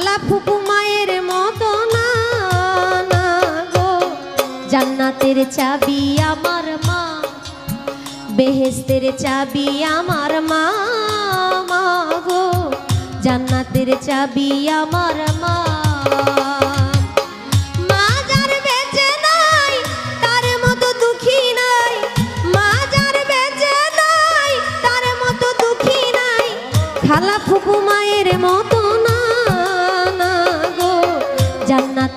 খালা ফুপু মায়ের মতো না গো। জান্নাতের চাবি আমার মা, বেহেস্তের চাবি আমার মা মা গো। জান্নাতের চাবি আমার মা।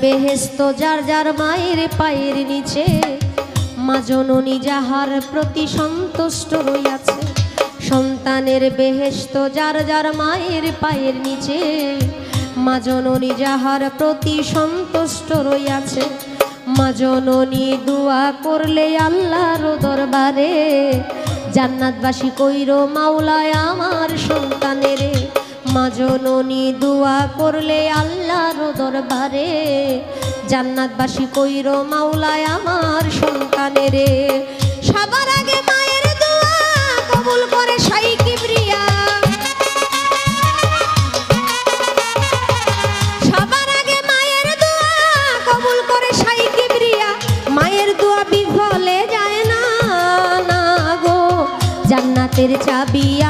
বেহেস্ত যার যার মায়ের পায়ের নিচে, মা জননী যাহার প্রতি সন্তুষ্ট রইয়াছে, সন্তানের বেহেস্ত যার যার মায়ের পায়ের নিচে, মা জননী যাহার প্রতি সন্তুষ্ট রইয়াছে, মা জননী দোয়া করলে আল্লাহর দরবারে, জান্নাতবাসী কইর মাওলায় আমার সন্তানের। মা দোয়া করলে আল্লাহর দরবারে। জান্নাতবাসী কইর, মাওলায় আমার সন্তানের। সবার আগে মায়ের দোয়া কবুল করে সাই কিবরিয়া। সবার আগে মায়ের দোয়া কবুল করে সাই কিবরিয়া। মায়ের দোয়া বিফলে যায় না না গো। জান্নাতের চাবি আমার মা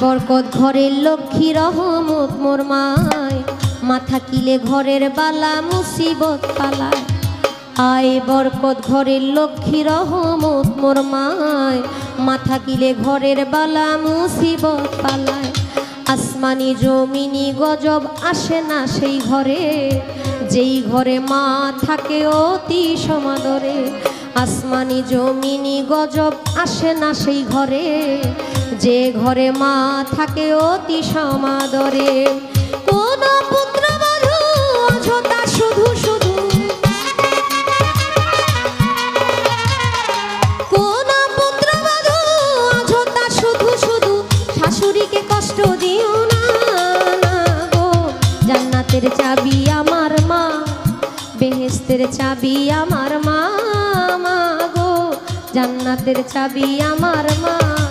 বরকত ঘরের লক্ষ্মী রহমত মোর মায়। মাথা কিলে ঘরের বালা, মুসিবত পালায়। আয় বরকত ঘরের লক্ষ্মী রহমত মোর মায়। মাথা কিলে ঘরের বালা, মুসিবত পালায়। আসমানি জমিনি গজব আসে না সেই ঘরে। যেই ঘরে মা থাকে অতি সমাদরে। আসমানি জমিনি গজব আসে না সেই ঘরে। যে ঘরে মা থাকে অতি সমাদরে। কোন অযথা শুধু শুধু। কোন অযথা শুধু শুধু। শাশুড়িকে কষ্ট দিও না গো। জান্নাতের চাবি আমার মা, বেহেস্তের চাবি আমার মা মা গো। জান্নাতের চাবি আমার মা।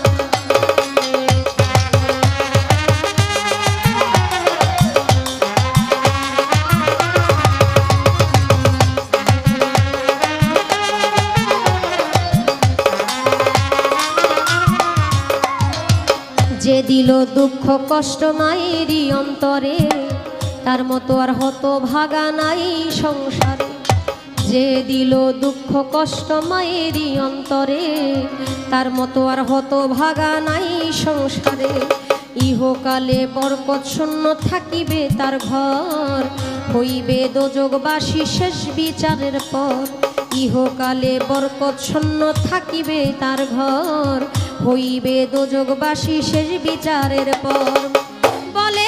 যে দিল দুঃখ কষ্ট মায়েরই অন্তরে, তার মতো আর হত ভাগা নাই সংসারে। যে দিল দুঃখ কষ্ট মায়েরই অন্তরে, তার মতো আর হত ভাগা নাই সংসারে। ইহকালে বরকত শূন্য থাকিবে তার ঘর, হইবে দোজগবাসী শেষ বিচারের পর। ইহকালে বরকত শূন্য থাকিবে তার ঘর হইবে দোজগবাসী শেষ বিচারের পর। বলে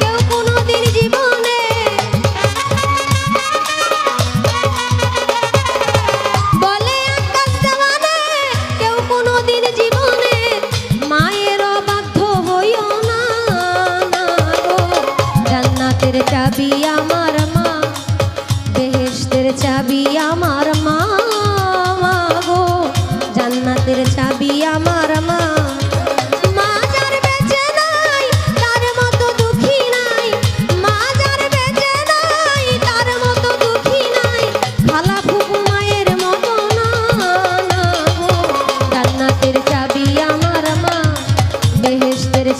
কেউ কোনোদিন জীবনে মায়ের জান্নাতের চাবি আমার মা, বেহেশতের চাবি আমার